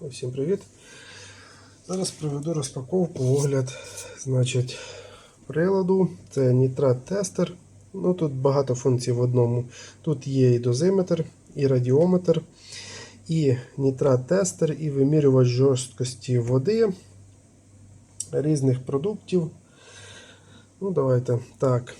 Усім привіт! Зараз проведу розпаковку, огляд значить, приладу. Це нітрат-тестер. Ну, Тут багато функцій в одному. Тут є і дозиметр, і радіометр, і нітрат-тестер, і вимірювач жорсткості води різних продуктів. Ну, давайте так.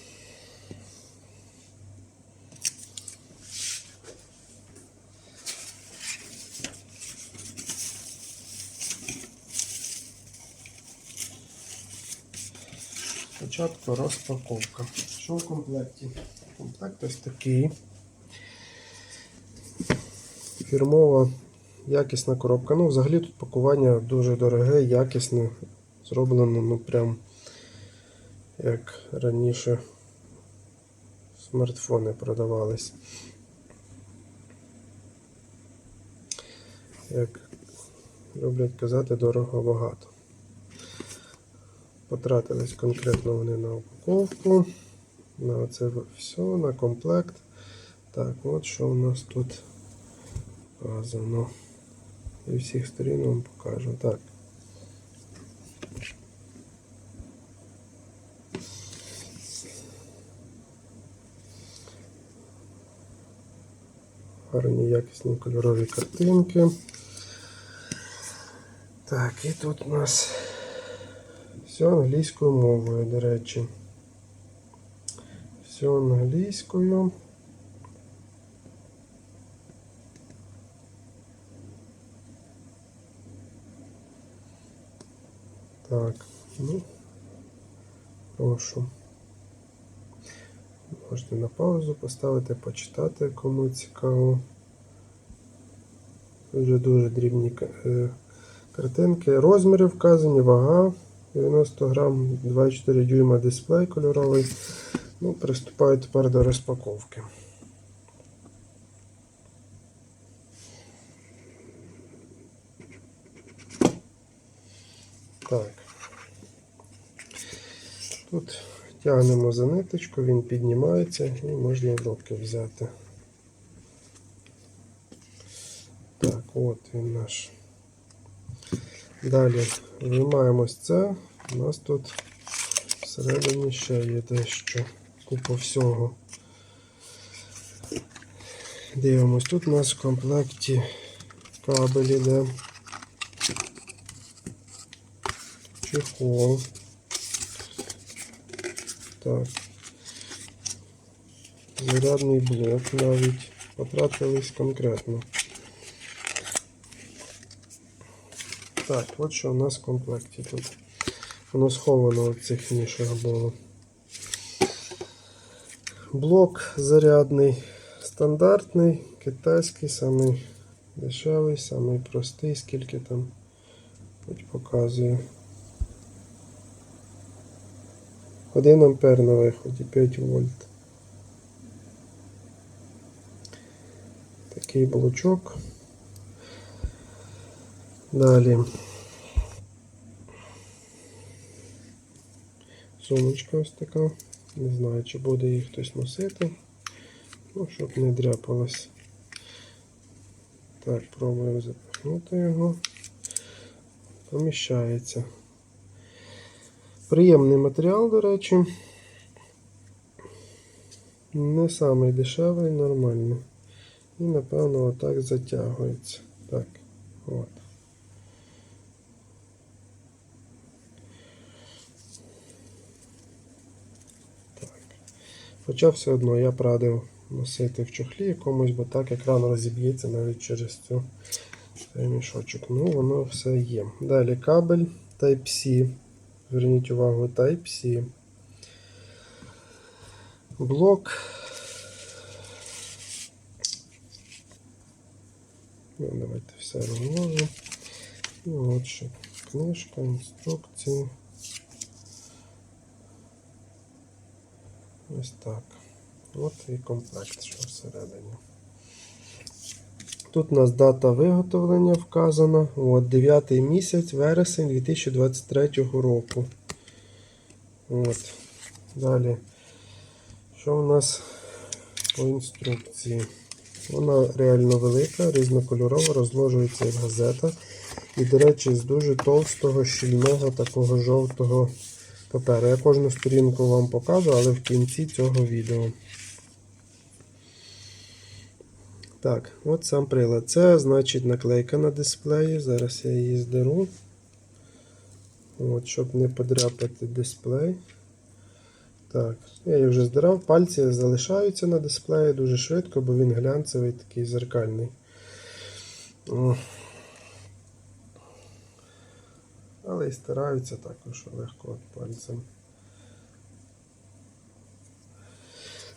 Спочатку розпаковка. Що в комплекті? Комплект ось такий. Фірмова якісна коробка. Ну, взагалі тут пакування дуже дороге, якісне. Зроблено, ну прям як раніше смартфони продавались. Як люблять казати, дорого багато. Потратились конкретно вони на упаковку, на це все, на комплект. Так, от що у нас тут вказано. І всіх сторін вам покажу. Так. Гарні якісні кольорові картинки. Так, і тут у нас все англійською мовою, до речі. Все англійською. Так, ну, прошу. Можете на паузу поставити, почитати, кому цікаво. Дуже дуже дрібні е, картинки. Розміри вказані, вага. 90 грам, 2,4 дюйма дисплей кольоровий. Ну, Приступаю тепер до розпаковки. Так. Тут тягнемо за ниточку, він піднімається і можна руки взяти. Так, от він наш. Далі виймаємо ось це. У нас тут всередині ще є дещо. Купа всього. Дивимось, тут у нас в комплекті кабель іде. Чехол. Так. Зарядний блок навіть. Потратились конкретно. Так, от що у нас в комплекті тут. Воно сховано в цих нішах було. Блок зарядний, стандартний, китайський, самий дешевий, самий простий, скільки там хоч показує. 1 ампер на виході, 5 вольт. Такий блочок. Далі. Сумочка ось така. Не знаю, чи буде її хтось носити. Ну, щоб не дряпалось. Так, пробуємо запихнути його. Поміщається. Приємний матеріал, до речі. Не самий дешевий, нормальний. І напевно отак затягується. Так, от. Хоча все одно я б радив носити в чохлі якомусь, бо так екран розіб'ється навіть через цю цей мішочок. Ну, воно все є. Далі кабель Type-C. Зверніть увагу, Type-C. Блок. Ну, давайте все розложу. І от ще книжка, інструкції. Ось так. От і комплект, що всередині. Тут у нас дата виготовлення вказана. От, 9 місяць, вересень 2023 року. От. Далі. Що у нас по інструкції? Вона реально велика, різнокольорова, розложується як газета. І, до речі, з дуже товстого, щільного, такого жовтого паперу. Я кожну сторінку вам покажу, але в кінці цього відео. Так, от сам прилад. Це значить наклейка на дисплеї. Зараз я її здеру. От, щоб не подряпати дисплей. Так, я її вже здирав. Пальці залишаються на дисплеї дуже швидко, бо він глянцевий, такий зеркальний. Але і стараються також легко пальцем.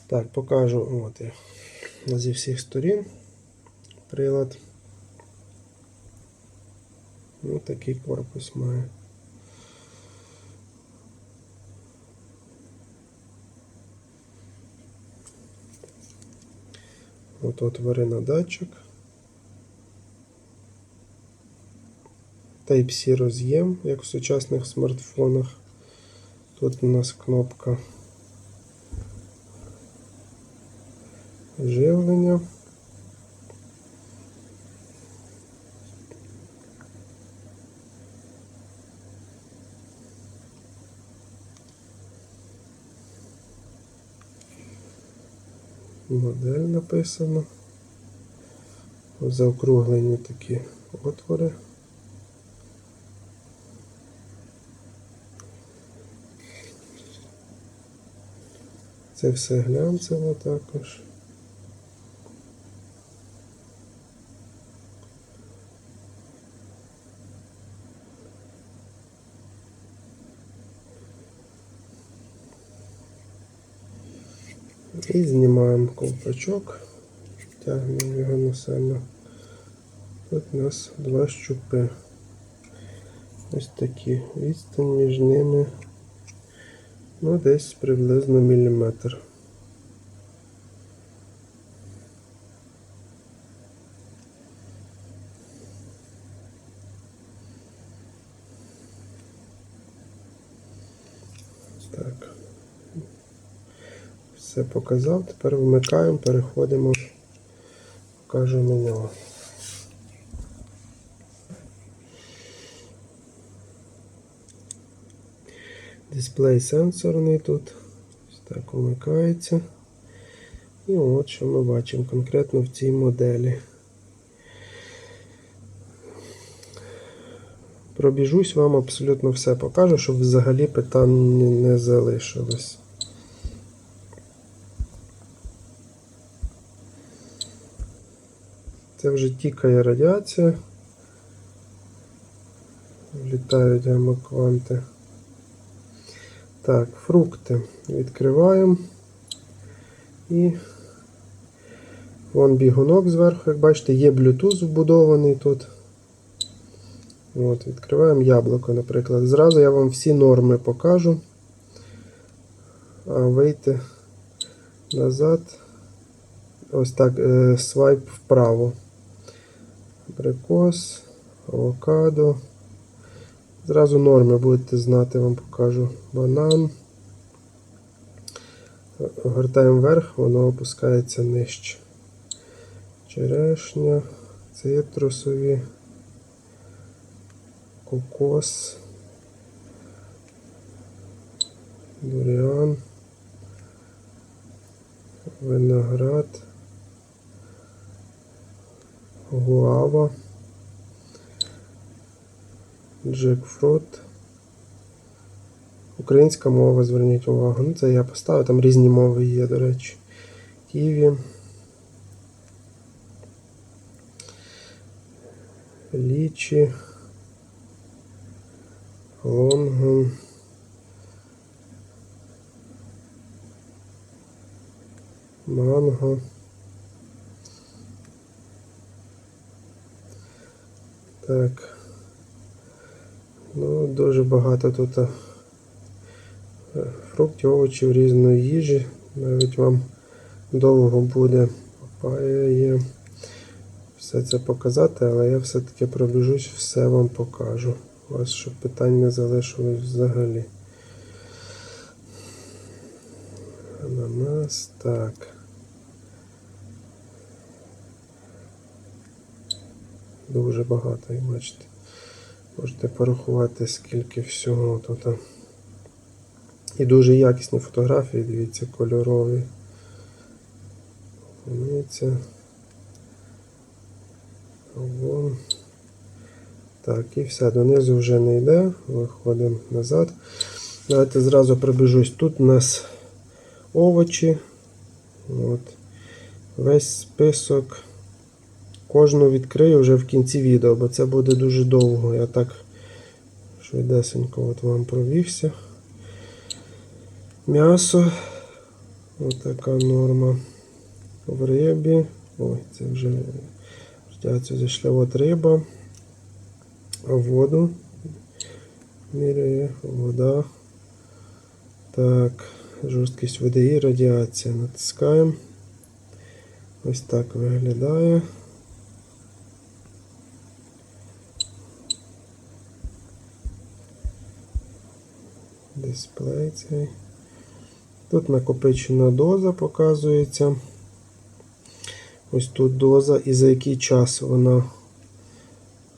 Так, покажу от зі всіх сторін прилад. Ну, такий корпус має. От отвори на датчик. Type-C роз'єм, як в сучасних смартфонах. Тут у нас кнопка живлення. Модель написано. Заокруглені такі отвори. Це все глянцево також. І знімаємо ковпачок, тягнемо його на себе. Тут у нас два щупи. Ось такі. Відстань між ними ну, десь приблизно міліметр. Так. Все показав. Тепер вмикаємо, переходимо, покажу меню. Дисплей сенсорний тут. Ось так вмикається. І от що ми бачимо конкретно в цій моделі. Пробіжусь вам абсолютно все покажу, щоб взагалі питань не залишилось. Це вже тікає радіація. Влітають гемокванти. Так, фрукти відкриваємо. І вон бігунок зверху, як бачите, є Bluetooth вбудований тут. От, Відкриваємо яблуко, наприклад. Зразу я вам всі норми покажу. А вийти назад. Ось так, е, свайп вправо. Абрикос, авокадо. Зразу норми будете знати, вам покажу. Банан. Гортаємо вверх, воно опускається нижче. Черешня, цитрусові, кокос, дуріан, виноград, гуава. Джекфрут. Українська мова, зверніть увагу. Ну, це я поставив, там різні мови є, до речі. Ківі. Лічі. Лонгон. Манго. Так. Дуже багато тут е, фруктів, овочів, різної їжі. Навіть вам довго буде. Все це показати, але я все-таки пробіжусь, все вам покажу. У вас щоб питань не залишилось взагалі. Ананас, так. Дуже багато, як бачите. Можете порахувати, скільки всього тут. І дуже якісні фотографії, дивіться, кольорові. Дивіться. Вон. Так, і все, донизу вже не йде. Виходимо назад. Давайте зразу пробіжусь. Тут у нас овочі. От. Весь список. Кожну відкрию вже в кінці відео, бо це буде дуже довго. Я так швидесенько от вам провівся. М'ясо. Отака норма. В рибі. Ой, це вже радіацію зайшла. От риба. Воду. Міряє, вода. Так, жорсткість води і радіація. Натискаємо. Ось так виглядає. Дисплей цей. Тут накопичена доза показується. Ось тут доза і за який час вона.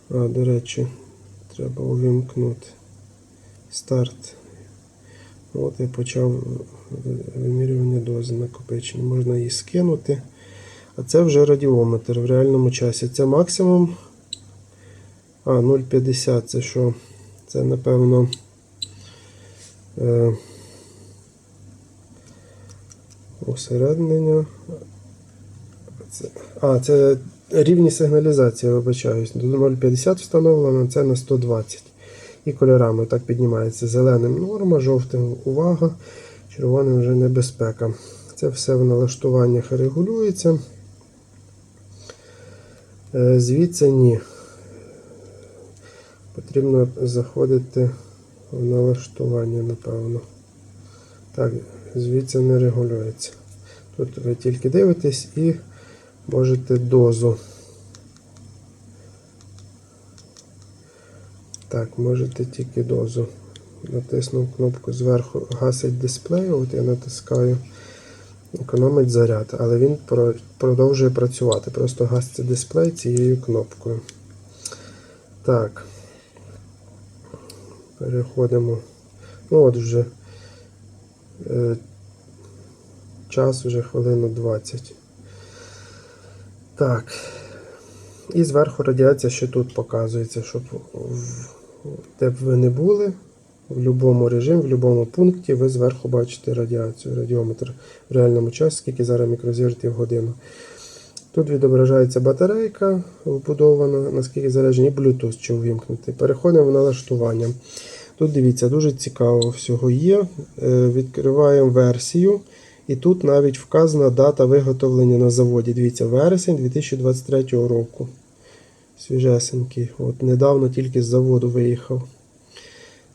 А, до речі, треба увімкнути. Старт. От я почав вимірювання дози накопичення. Можна її скинути. А це вже радіометр в реальному часі. Це максимум. А, 0,50 це що? Це напевно. Е, усереднення. Це, а, це рівні сигналізації, вибачаюсь. До 0,50 встановлено, це на 120. І кольорами так піднімається. Зеленим норма, жовтим увага, червоним вже небезпека. Це все в налаштуваннях регулюється. Е, Звідси ні. Потрібно заходити налаштування, напевно. Так, звідси не регулюється. Тут ви тільки дивитесь і можете дозу. Так, можете тільки дозу. Натиснув кнопку зверху гасить дисплей, от я натискаю, економить заряд, але він продовжує працювати. Просто гаситься дисплей цією кнопкою. Так. Переходимо. Ну от вже е, час вже хвилину 20. Так. І зверху радіація ще тут показується, щоб де б ви не були, в будь-якому режимі, в будь-якому пункті ви зверху бачите радіацію, радіометр в реальному часі, скільки зараз мікрозіртів в годину. Тут відображається батарейка вбудована, наскільки заряджені, Bluetooth чи увімкнути. Переходимо в налаштування. Тут дивіться, дуже цікаво всього є. Е, Відкриваємо версію. І тут навіть вказана дата виготовлення на заводі. Дивіться, вересень 2023 року. Свіжесенький. От недавно тільки з заводу виїхав.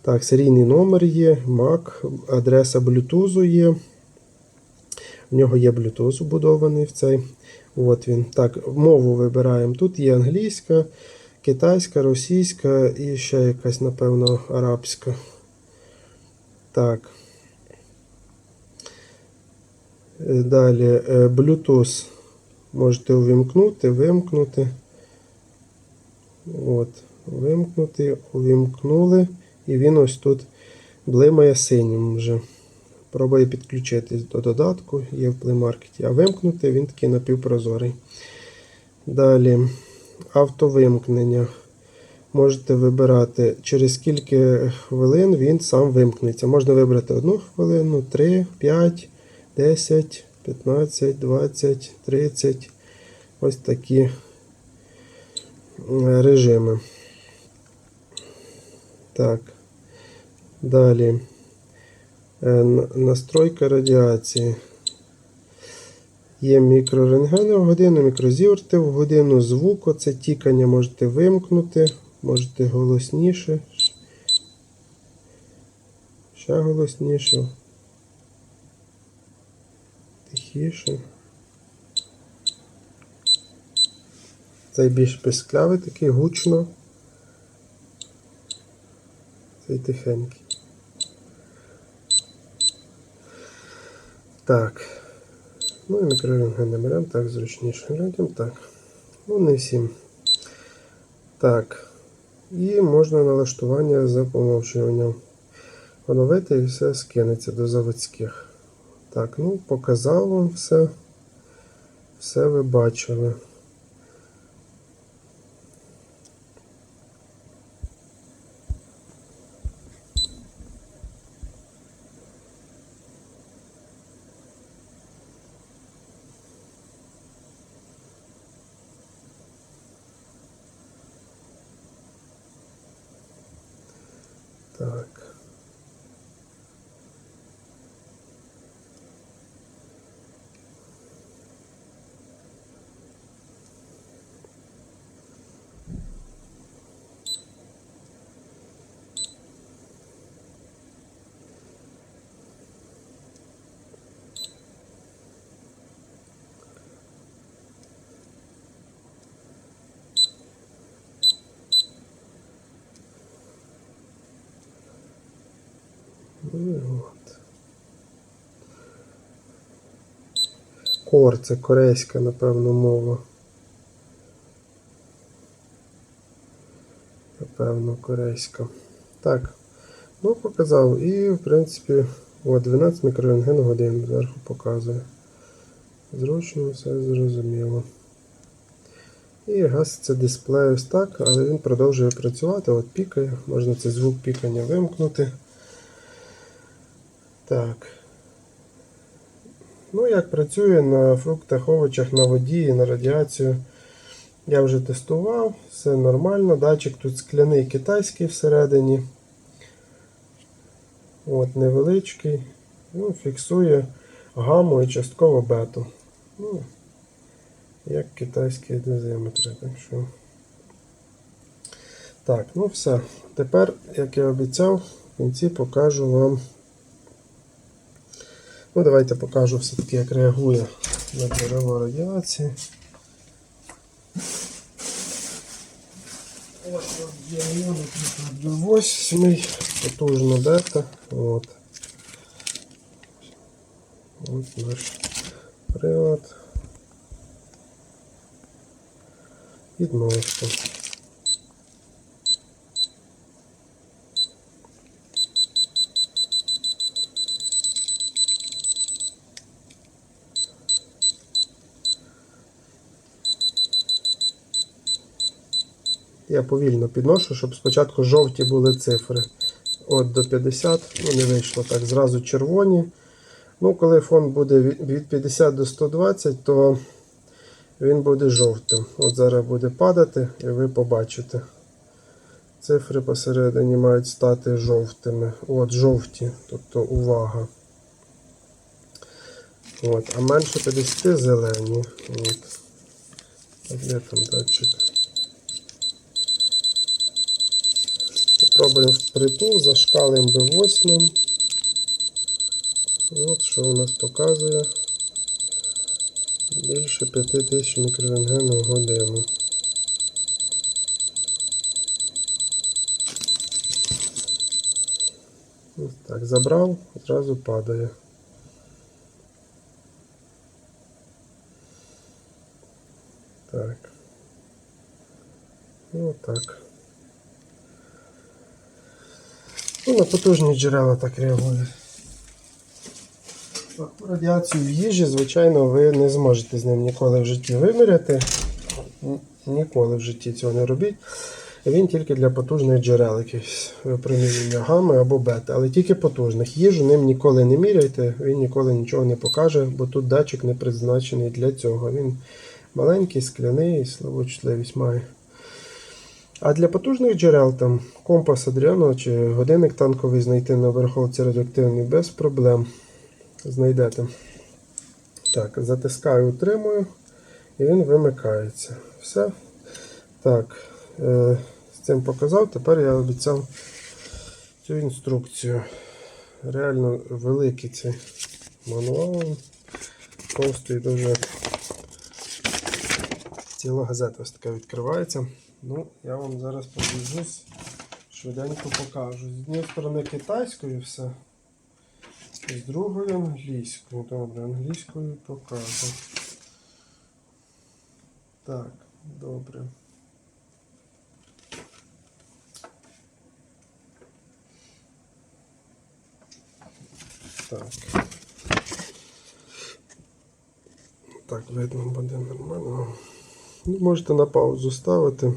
Так, серійний номер є, MAC, адреса Bluetooth є. В нього є Bluetooth вбудований в цей. От він. Так, мову вибираємо. Тут є англійська, китайська, російська і ще якась, напевно, арабська. Так. Е, Далі е, Bluetooth можете увімкнути, вимкнути. От, вимкнути, увімкнули. І він ось тут блимає синім вже. Пробує підключитись до додатку, є в Play Market. А вимкнути він такий напівпрозорий. Далі автовимкнення. Можете вибирати, через скільки хвилин він сам вимкнеться. Можна вибрати 1 хвилину, 3, 5, 10, 15, 20, 30. Ось такі е, режими. Так. Далі. Е, на- Настройка радіації. Є мікрорентгени в годину, мікрозіверти в годину, звук, оце тікання можете вимкнути, можете голосніше. Ще голосніше. Тихіше. Цей більш писклявий, такий гучно. Цей тихенький. Так. Ну і мікрорентген беремо, так зручніше. глядемо. так. Ну, не всім Так. І можна налаштування за помовчуванням. Оновити і все скинеться до заводських. Так, ну показав вам все. Все ви бачили. От. Кор це корейська, напевно, мова. Напевно, корейська. Так. Ну, показав. І, в принципі, от 12 мікрорентген годин зверху показує. Зручно, все зрозуміло. І гаситься дисплей ось так, але він продовжує працювати. От пікає. Можна цей звук пікання вимкнути. Так. Ну, як працює на фруктах, овочах, на воді і на радіацію. Я вже тестував, все нормально. Датчик тут скляний китайський всередині. От, невеличкий. Ну, фіксує гаму і частково бету. Ну, як китайські дозиметри. Так, що... так, ну все. Тепер, як я обіцяв, в кінці покажу вам. Ну, давайте покажу все-таки, як реагує на джерело радіації. Ось наприклад, 8 потужна бета. От. От наш прилад. Відносно. Я повільно підношу, щоб спочатку жовті були цифри. От до 50, ну не вийшло так, зразу червоні. Ну, коли фон буде від від 50 до 120, то він буде жовтим. От зараз буде падати і ви побачите. Цифри посередині мають стати жовтими. От, жовті, тобто увага. От, а менше 50 зелені. От. Де там датчик? Попробуємо впритул, зашкалимо B8. От що у нас показує. Більше 5000 мікрорентген в годину. Ось так, забрав, одразу падає. Так. Ну, так. Ну, на потужні джерела так реагує. Радіацію в їжі, звичайно, ви не зможете з ним ніколи в житті виміряти. Ніколи в житті цього не робіть. Він тільки для потужних джерел, якихось випромінення гами або бета, але тільки потужних. Їжу ним ніколи не міряйте, він ніколи нічого не покаже, бо тут датчик не призначений для цього. Він маленький, скляний, слабочутливість має. А для потужних джерел там компас Адріано чи годинник танковий знайти на верховці радіоактивний без проблем. Знайдете. Так, затискаю, утримую, і він вимикається. Все. Так, е, з цим показав. Тепер я обіцяв цю інструкцію. Реально великий цей мануал. Товстий дуже. Ціла газета ось така відкривається. Ну, я вам зараз побіжусь, швиденько покажу. З однієї сторони китайською все, з другої англійською. Добре, англійською покажу. Так, добре. Так. Так, видно буде нормально. Ну, можете на паузу ставити.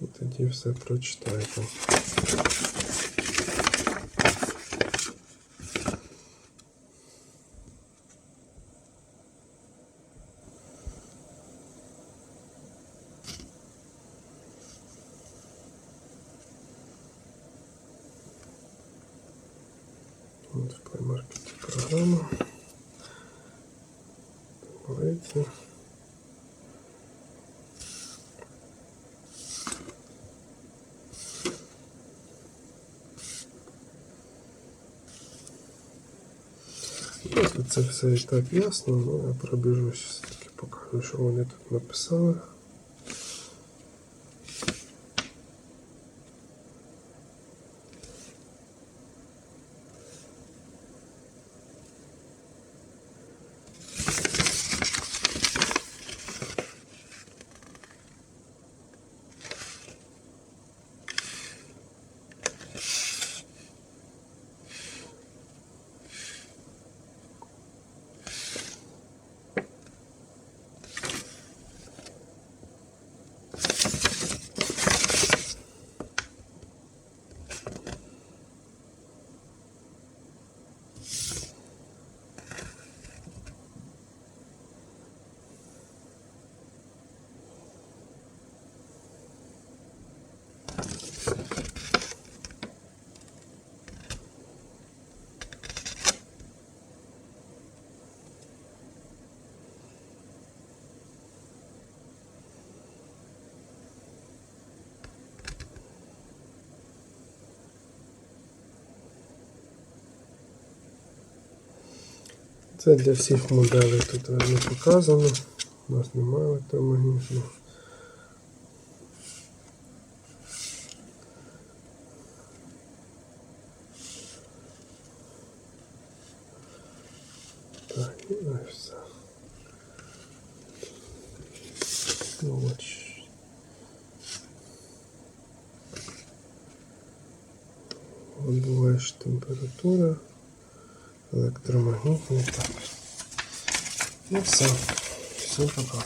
І тоді все прочитаєте. От в Play Market програма. Вийти. Це все і так ясно, але я пробіжусь все-таки покажу, що вони тут написали. Це для всіх моделей тут не показано. У нас немає електромагнітного. Так, і ось все. Ну, от. щ- От буває ж температура, Електромагнітний так. Ну все. Всім пока.